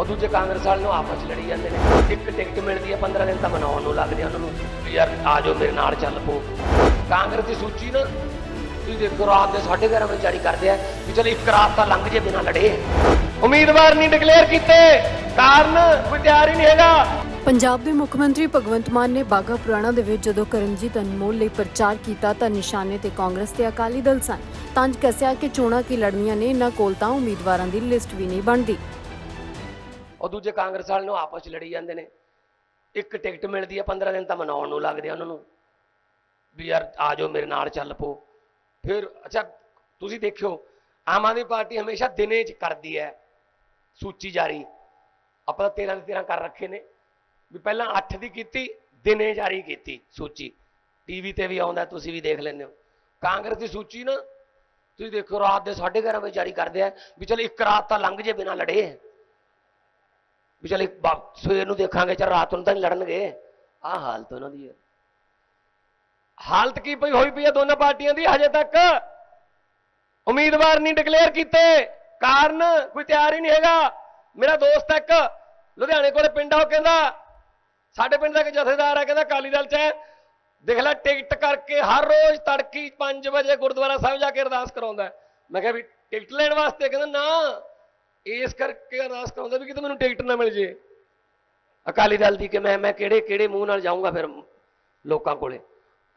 ਉਹ ਦੂਜੇ ਕਾਂਗਰਸ ਵਾਲੇ ਨੂੰ ਆਪਸ ਲੜੀ ਜਾਂਦੇ ਨੇ। ਇੱਕ ਟਿਕਟ ਮਿਲਦੀ ਹੈ 15 ਦਿਨ ਤਾਂ ਮਨਾਉਣ ਨੂੰ ਲੱਗਦੇ ਉਹਨਾਂ ਨੂੰ ਵੀ ਯਾਰ ਆ ਜਾਓ, ਮੇਰੇ ਨਾਲ ਚੱਲ ਪੋ ਕਾਂਗਰਸ ਦੀ ਸੂਚੀ ਨਾ ਤੁਸੀਂ ਦੇਖੋ, ਰਾਤ ਦੇ 11:30 ਵਜੇ ਜਾਰੀ ਕਰਦੇ ਆ ਵੀ ਚਲ ਇੱਕ ਰਾਤ ਤਾਂ ਲੰਘ ਜੇ ਬਿਨਾਂ ਲੜੇ। ਉਮੀਦਵਾਰ ਨਹੀਂ ਡਿਕਲੇਅਰ ਕੀਤੇ, ਕਾਰਨ ਕੋਈ ਤਿਆਰ ਹੀ ਨਹੀਂ ਹੈਗਾ। ਪੰਜਾਬ ਦੇ ਮੁੱਖ ਮੰਤਰੀ ਭਗਵੰਤ ਮਾਨ ਨੇ ਬਾਗਾ ਪੁਰਾਣਾ ਦੇ ਵਿੱਚ ਜਦੋਂ ਕਰਮਜੀਤ ਅਨਮੋਲ ਲਈ ਪ੍ਰਚਾਰ ਕੀਤਾ ਤਾਂ ਨਿਸ਼ਾਨੇ ਤੇ ਕਾਂਗਰਸ ਤੇ ਅਕਾਲੀ ਦਲ ਸਨ। ਤੰਜ ਕੱਸਿਆ ਕਿ ਚੋਣਾਂ ਕੀ ਲੜਨੀਆਂ ਨੇ ਇਹਨਾਂ ਕੋਲ ਤਾਂ ਉਮੀਦਵਾਰਾਂ ਦੀ ਲਿਸਟ ਵੀ ਨਹੀਂ ਬਣਦੀ। ਉਹ ਦੂਜੇ ਕਾਂਗਰਸ ਵਾਲੇ ਨੂੰ ਆਪਸ 'ਚ ਲੜੀ ਜਾਂਦੇ ਨੇ। ਇੱਕ ਟਿਕਟ ਮਿਲਦੀ ਹੈ 15 ਦਿਨ ਤਾਂ ਮਨਾਉਣ ਨੂੰ ਲੱਗਦੇ ਆ ਉਹਨਾਂ ਨੂੰ। ਵੀ ਯਾਰ ਆ ਜਾਓ, ਮੇਰੇ ਨਾਲ ਚੱਲ ਪੋ ਫਿਰ, ਅੱਛਾ, ਤੁਸੀਂ ਦੇਖਿਓ, ਆਮ ਆਦਮੀ ਪਾਰਟੀ ਹਮੇਸ਼ਾ ਦਿਨੇ 'ਚ ਕਰਦੀ ਹੈ ਸੂਚੀ ਜਾਰੀ। ਆਪਾਂ ਤਾਂ 13 ਦੇ 13 ਕਰ ਰੱਖੇ ਨੇ। ਵੀ ਪਹਿਲਾਂ 8 ਦੀ ਕੀਤੀ, ਦਿਨੇ ਜਾਰੀ ਕੀਤੀ ਸੂਚੀ। ਟੀਵੀ ਤੇ ਵੀ ਆਉਂਦਾ, ਤੁਸੀਂ ਵੀ ਦੇਖ ਲੈਂਦੇ ਹੋ। ਕਾਂਗਰਸ ਦੀ ਸੂਚੀ ਨਾ, ਤੁਸੀਂ ਦੇਖੋ, ਰਾਤ ਦੇ 11:30 ਵਜੇ ਜਾਰੀ ਕਰਦੇ ਆ। ਵੀ ਚਲ ਇੱਕ ਰਾਤ ਤਾਂ ਲੰਘ ਜੇ ਬਿਨਾਂ ਲੜੇ। ਵੀ ਚਲ ਇੱਕ ਬਾ- ਸਵੇਰ ਨੂੰ ਦੇਖਾਂਗੇ, ਚਲ ਰਾਤ ਨੂੰ ਤਾਂ ਨਹੀਂ ਲੜਨਗੇ। ਆਹ ਹਾਲਤ ਉਹਨਾਂ ਦੀ ਹੈ। ਹਾਲਤ ਕੀ ਪਈ ਹੋਈ ਪਈ ਹੈ ਦੋਨਾਂ ਪਾਰਟੀਆਂ ਦੀ ਹਜੇ ਤੱਕ? ਉਮੀਦਵਾਰ ਨਹੀਂ ਡਿਕਲੇਅਰ ਕੀਤੇ। ਕਾਰਨ ਕੋਈ ਤਿਆਰ ਹੀ ਨਹੀਂ ਹੈਗਾ। ਮੇਰਾ ਦੋਸਤ ਇੱਕ ਲੁਧਿਆਣੇ ਕੋਲੇ ਪਿੰਡ ਆ, ਉਹ ਕਹਿੰਦਾ, ਸਾਡੇ ਪਿੰਡ ਦਾ ਇੱਕ ਜਥੇਦਾਰ ਹੈ ਕਹਿੰਦਾ ਅਕਾਲੀ ਦਲ ਚ ਹੈ। ਦੇਖ ਲੈ, ਟਿਕਟ ਕਰਕੇ ਹਰ ਰੋਜ਼ ਤੜਕੀ 5 ਵਜੇ ਗੁਰਦੁਆਰਾ ਸਾਹਿਬ ਜਾ ਕੇ ਅਰਦਾਸ ਕਰਾਉਂਦਾ ਮੈਂ ਕਿਹਾ ਵੀ ਟਿਕਟ ਲੈਣ ਵਾਸਤੇ? ਕਹਿੰਦਾ, ਨਾ। ਇਸ ਕਰਕੇ ਅਰਦਾਸ ਕਰਾਉਂਦਾ ਵੀ ਕਿਤੇ ਮੈਨੂੰ ਟਿਕਟ ਨਾ ਮਿਲ ਜੇ। ਅਕਾਲੀ ਦਲ ਦੀ ਕਿ ਮੈਂ ਮੈਂ ਕਿਹੜੇ ਕਿਹੜੇ ਮੂੰਹ ਨਾਲ ਜਾਊਂਗਾ ਫਿਰ ਲੋਕਾਂ ਕੋਲੇ।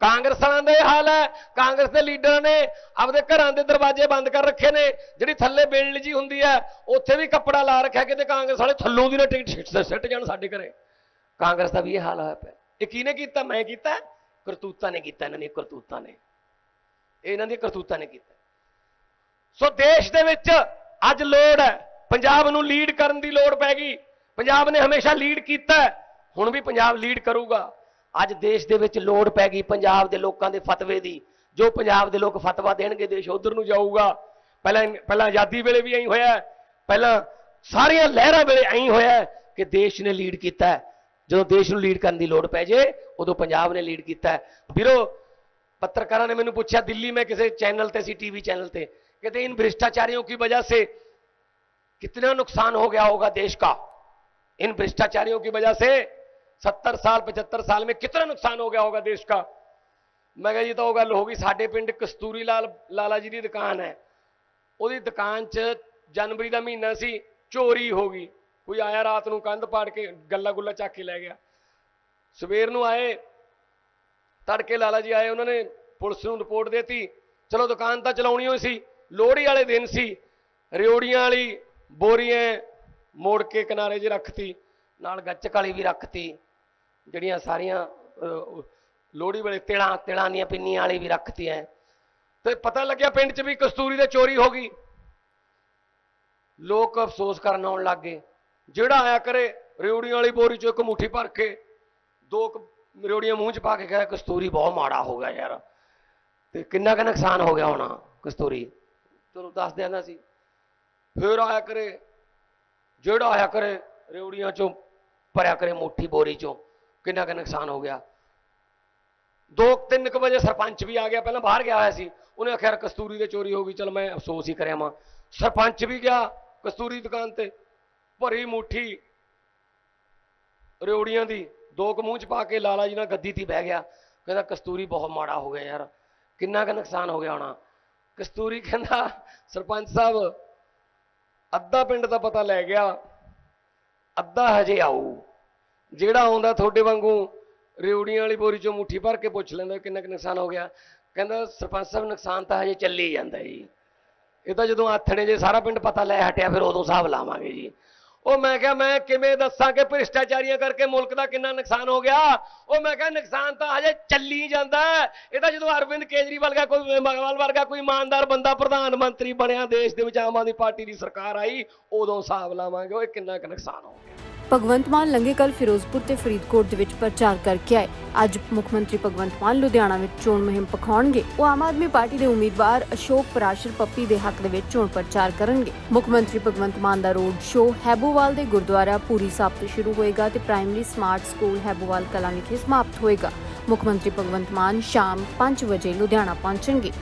ਕਾਂਗਰਸ ਵਾਲਿਆਂ ਦਾ ਇਹ ਹਾਲ ਹੈ। ਕਾਂਗਰਸ ਦੇ ਲੀਡਰਾਂ ਨੇ ਆਪਦੇ ਘਰਾਂ ਦੇ ਦਰਵਾਜ਼ੇ ਬੰਦ ਕਰ ਰੱਖੇ ਨੇ। ਜਿਹੜੀ ਥੱਲੇ ਬਿਲਡ ਜੀ ਹੁੰਦੀ ਹੈ, ਉੱਥੇ ਵੀ ਕੱਪੜਾ ਲਾ ਰੱਖਿਆ ਕਿਤੇ ਕਾਂਗਰਸ ਵਾਲੇ ਥੱਲੋਂ ਦੀ ਨਾ ਟਿਕਟ ਸਿੱਟ- ਜਾਣ ਸਾਡੇ ਘਰੇ। ਕਾਂਗਰਸ ਦਾ ਵੀ ਇਹ ਹਾਲ ਹੋਇਆ ਪਿਆ। ਇਹ ਕਿਹਨੇ ਕੀਤਾ? ਮੈਂ ਕੀਤਾ। ਕਰਤੂਤਾਂ ਨੇ ਕੀਤਾ ਇਹਨਾਂ ਦੀਆਂ, ਕਰਤੂਤਾਂ ਨੇ। ਇਹਨਾਂ ਦੀਆਂ ਕਰਤੂਤਾਂ ਨੇ ਕੀਤਾ। ਸੋ ਦੇਸ਼ ਦੇ ਵਿੱਚ ਅੱਜ ਲੋੜ ਹੈ ਪੰਜਾਬ ਨੂੰ ਲੀਡ ਕਰਨ ਦੀ ਲੋੜ ਪੈ ਗਈ। ਪੰਜਾਬ ਨੇ ਹਮੇਸ਼ਾ ਲੀਡ ਕੀਤਾ ਹੁਣ ਵੀ ਪੰਜਾਬ ਲੀਡ ਕਰੂਗਾ। ਅੱਜ ਦੇਸ਼ ਦੇ ਵਿੱਚ ਲੋੜ ਪੈ ਗਈ ਪੰਜਾਬ ਦੇ ਲੋਕਾਂ ਦੇ ਫਤਵੇ ਦੀ। ਜੋ ਪੰਜਾਬ ਦੇ ਲੋਕ ਫਤਵਾ ਦੇਣਗੇ, ਦੇਸ਼ ਉਧਰ ਨੂੰ ਜਾਊਗਾ। ਪਹਿਲਾਂ ਪਹਿਲਾਂ ਆਜ਼ਾਦੀ ਵੇਲੇ ਵੀ ਐਂ ਹੋਇਆ ਪਹਿਲਾਂ ਸਾਰੀਆਂ ਲਹਿਰਾਂ ਵੇਲੇ ਐਂ ਹੋਇਆ ਕਿ ਦੇਸ਼ ਨੇ ਲੀਡ ਕੀਤਾ ਜਦੋਂ ਦੇਸ਼ ਨੂੰ ਲੀਡ ਕਰਨ ਦੀ ਲੋੜ ਪੈ ਜੇ, ਉਦੋਂ ਪੰਜਾਬ ਨੇ ਲੀਡ ਕੀਤਾ ਵੀਰੋ, ਪੱਤਰਕਾਰਾਂ ਨੇ ਮੈਨੂੰ ਪੁੱਛਿਆ, ਦਿੱਲੀ ਮੈਂ ਕਿਸੇ ਚੈਨਲ ਤੇ ਸੀ ਟੀਵੀ ਚੈਨਲ ਤੇ। ਕਹਿੰਦੇ, ਇਨ ਭ੍ਰਿਸ਼ਟਾਚਾਰੀਆਂ ਕੀ ਵਜ੍ਹਾ ਸੇ कितना नुकसान हो गया होगा देश का इन भ्रष्टाचारियों की वजह से सत्तर साल पचहत्तर साल में कितना नुकसान हो गया होगा देश का ਮੈਂ ਕਿਹਾ ਜੀ ਤਾਂ ਉਹ ਗੱਲ ਹੋ ਗਈ ਸਾਡੇ ਪਿੰਡ ਕਸਤੂਰੀ ਲਾਲ ਲਾਲਾ ਜੀ ਦੀ ਦੁਕਾਨ ਹੈ ਉਹਦੀ ਦੁਕਾਨ 'ਚ ਜਨਵਰੀ ਦਾ ਮਹੀਨਾ ਸੀ ਚੋਰੀ ਹੋ ਗਈ ਕੋਈ ਆਇਆ ਰਾਤ ਨੂੰ ਕੰਧ ਪਾੜ ਕੇ ਗੱਲਾ ਗੁੱਲਾ ਚੱਕ ਕੇ ਲੈ ਗਿਆ ਸਵੇਰ ਨੂੰ ਆਏ ਤੜਕੇ ਲਾਲਾ ਜੀ ਆਏ ਉਹਨਾਂ ਨੇ ਪੁਲਿਸ ਨੂੰ ਰਿਪੋਰਟ ਦੇਤੀ ਚਲੋ ਦੁਕਾਨ ਤਾਂ ਚਲਾਉਣੀ ਹੋਈ ਸੀ ਲੋਹੜੀ ਵਾਲੇ ਦਿਨ ਸੀ ਰਿਓੜੀਆਂ ਵਾਲੀ ਬੋਰੀਆਂ ਮੋੜ ਕੇ ਕਿਨਾਰੇ 'ਚ ਰੱਖਤੀ ਨਾਲ ਗੱਚਕ ਵਾਲੀ ਵੀ ਰੱਖਤੀ ਜਿਹੜੀਆਂ ਸਾਰੀਆਂ ਅਹ, ਲੋਹੜੀ ਵੇਲੇ ਤਿਲਾਂ ਤਿਲਾਂ ਦੀਆਂ ਪਿੰਨੀਆਂ ਵਾਲੀ ਵੀ ਰੱਖਤੀ ਐ ਤੇ ਪਤਾ ਲੱਗਿਆ ਪਿੰਡ 'ਚ ਵੀ ਕਸਤੂਰੀ ਦੇ ਚੋਰੀ ਹੋ ਗਈ। ਲੋਕ ਅਫਸੋਸ ਕਰਨ ਆਉਣ ਲੱਗ ਗਏ। ਜਿਹੜਾ ਆਇਆ ਕਰੇ ਰਿਓੜੀਆਂ ਵਾਲੀ ਬੋਰੀ 'ਚੋਂ ਇੱਕ ਮੁੱਠੀ ਭਰ ਕੇ ਦੋ ਕੁ ਰਿਓੜੀਆਂ ਮੂੰਹ 'ਚ ਪਾ ਕੇ ਕਹੇ ਕਸਤੂਰੀ ਬਹੁਤ ਮਾੜਾ ਹੋ ਗਿਆ ਯਾਰ। ਤੇ ਕਿੰਨਾ ਕੁ ਨੁਕਸਾਨ ਹੋ ਗਿਆ ਹੋਣਾ ਕਸਤੂਰੀ? ਤੁਹਾਨੂੰ ਦੱਸ ਦਿਆਂ ਸੀ ਫਿਰ ਆਇਆ ਕਰੇ, ਜਿਹੜਾ ਆਇਆ ਕਰੇ ਰਿਓੜੀਆਂ 'ਚੋਂ ਭਰਿਆ ਕਰੇ ਮੁੱਠੀ ਬੋਰੀ 'ਚੋਂ, ਕਿੰਨਾ ਕੁ ਨੁਕਸਾਨ ਹੋ ਗਿਆ। ਦੋ ਕੁ ਤਿੰਨ ਕੁ ਵਜੇ ਸਰਪੰਚ ਵੀ ਆ ਗਿਆ, ਪਹਿਲਾਂ ਬਾਹਰ ਗਿਆ ਹੋਇਆ ਸੀ, ਉਹਨੇ ਆਖਿਆ ਯਾਰ ਕਸਤੂਰੀ ਦੇ ਚੋਰੀ ਹੋ ਗਈ, ਚਲ ਮੈਂ ਅਫਸੋਸ ਹੀ ਕਰਿਆ ਮਾਂ ਸਰਪੰਚ ਵੀ ਗਿਆ ਕਸਤੂਰੀ ਦੁਕਾਨ ਤੇ, ਭਰੀ ਮੁੱਠੀ ਰਿਓੜੀਆਂ ਦੀ, ਦੋ ਕੁ ਮੂੰਹ ਚ ਪਾ ਕੇ ਲਾਲਾ ਜੀ ਨਾਲ ਗੱਦੀ ਤੇ ਬਹਿ ਗਿਆ, ਕਹਿੰਦਾ ਕਸਤੂਰੀ ਬਹੁਤ ਮਾੜਾ ਹੋ ਗਿਆ ਯਾਰ, ਕਿੰਨਾ ਕੁ ਨੁਕਸਾਨ ਹੋ ਗਿਆ ਹੋਣਾ। ਕਸਤੂਰੀ ਕਹਿੰਦਾ, ਸਰਪੰਚ ਸਾਹਿਬ ਅੱਧਾ ਪਿੰਡ ਦਾ ਪਤਾ ਲੈ ਗਿਆ, ਅੱਧਾ ਹਜੇ ਆਊ। ਜਿਹੜਾ ਆਉਂਦਾ ਤੁਹਾਡੇ ਵਾਂਗੂ ਰਿਉੜੀਆਂ ਵਾਲੀ ਬੋਰੀ ਚੋਂ ਮੁੱਠੀ ਭਰ ਕੇ ਪੁੱਛ ਲੈਂਦਾ ਕਿੰਨਾ ਕੁ ਨੁਕਸਾਨ ਹੋ ਗਿਆ। ਕਹਿੰਦਾ ਸਰਪੰਚ ਸਾਹਿਬ, ਨੁਕਸਾਨ ਤਾਂ ਹਜੇ ਚੱਲੀ ਜਾਂਦਾ ਜੀ। ਇਹ ਤਾਂ ਜਦੋਂ ਆਥਣੇ ਜੇ ਸਾਰਾ ਪਿੰਡ ਪਤਾ ਲੈ ਹਟਿਆ, ਫਿਰ ਉਦੋਂ ਹਿਸਾਬ ਲਾਵਾਂਗੇ ਜੀ। ਉਹ ਮੈਂ ਕਿਹਾ, ਮੈਂ ਕਿਵੇਂ ਦੱਸਾਂ ਕਿ ਭ੍ਰਿਸ਼ਟਾਚਾਰੀਆਂ ਕਰਕੇ ਮੁਲਕ ਦਾ ਕਿੰਨਾ ਨੁਕਸਾਨ ਹੋ ਗਿਆ? ਉਹ ਮੈਂ ਕਿਹਾ, ਨੁਕਸਾਨ ਤਾਂ ਹਜੇ ਚੱਲੀ ਜਾਂਦਾ ਇਹ ਤਾਂ ਜਦੋਂ ਅਰਵਿੰਦ ਕੇਜਰੀਵਾਲ ਦਾ ਕੋਈ ਮਗਵਾਲ ਵਰਗਾ ਕੋਈ ਇਮਾਨਦਾਰ ਬੰਦਾ ਪ੍ਰਧਾਨ ਮੰਤਰੀ ਬਣਿਆ, ਦੇਸ਼ ਦੇ ਵਿੱਚ ਆਮ ਆਦਮੀ ਪਾਰਟੀ ਦੀ ਸਰਕਾਰ ਆਈ, ਉਦੋਂ ਹਿਸਾਬ ਲਾਵਾਂਗੇ ਉਹ ਕਿੰਨਾ ਕੁ ਨੁਕਸਾਨ ਹੋ ਗਿਆ। ਭਗਵੰਤ ਮਾਨ ਲੰਗੇ ਕੱਲ ਫਿਰੋਜ਼ਪੁਰ ਤੇ ਫਰੀਦਕੋਟ ਦੇ ਵਿੱਚ ਪ੍ਰਚਾਰ ਕਰਕੇ ਆਏ। ਅੱਜ ਮੁੱਖ ਮੰਤਰੀ ਭਗਵੰਤ ਮਾਨ ਲੁਧਿਆਣਾ ਵਿੱਚ ਚੋਣ ਮੁਹਿੰਮ ਪਖਾਉਣਗੇ। ਉਹ ਆਮ ਆਦਮੀ ਪਾਰਟੀ ਦੇ ਉਮੀਦਵਾਰ ਅਸ਼ੋਕ ਪਰਾਸ਼ਰ ਪੱਪੀ ਦੇ ਹੱਕ ਦੇ ਵਿੱਚ ਚੋਣ ਪ੍ਰਚਾਰ ਕਰਨਗੇ। ਮੁੱਖ ਮੰਤਰੀ ਭਗਵੰਤ ਮਾਨ ਦਾ ਰੋਡ ਸ਼ੋਅ ਹੈਬੋਵਾਲ ਦੇ ਗੁਰਦੁਆਰਾ ਪੂਰੀ ਸਾਹਿਬ ਤੋਂ ਸ਼ੁਰੂ ਹੋਏਗਾ ਤੇ primary smart school Haibowal Kalan ਵਿਖੇ ਸਮਾਪਤ ਹੋਏਗਾ। ਮੁੱਖ ਮੰਤਰੀ ਭਗਵੰਤ ਮਾਨ ਸ਼ਾਮ 5 ਵਜੇ ਲੁਧਿਆਣਾ ਪਹੁੰਚਣਗੇ।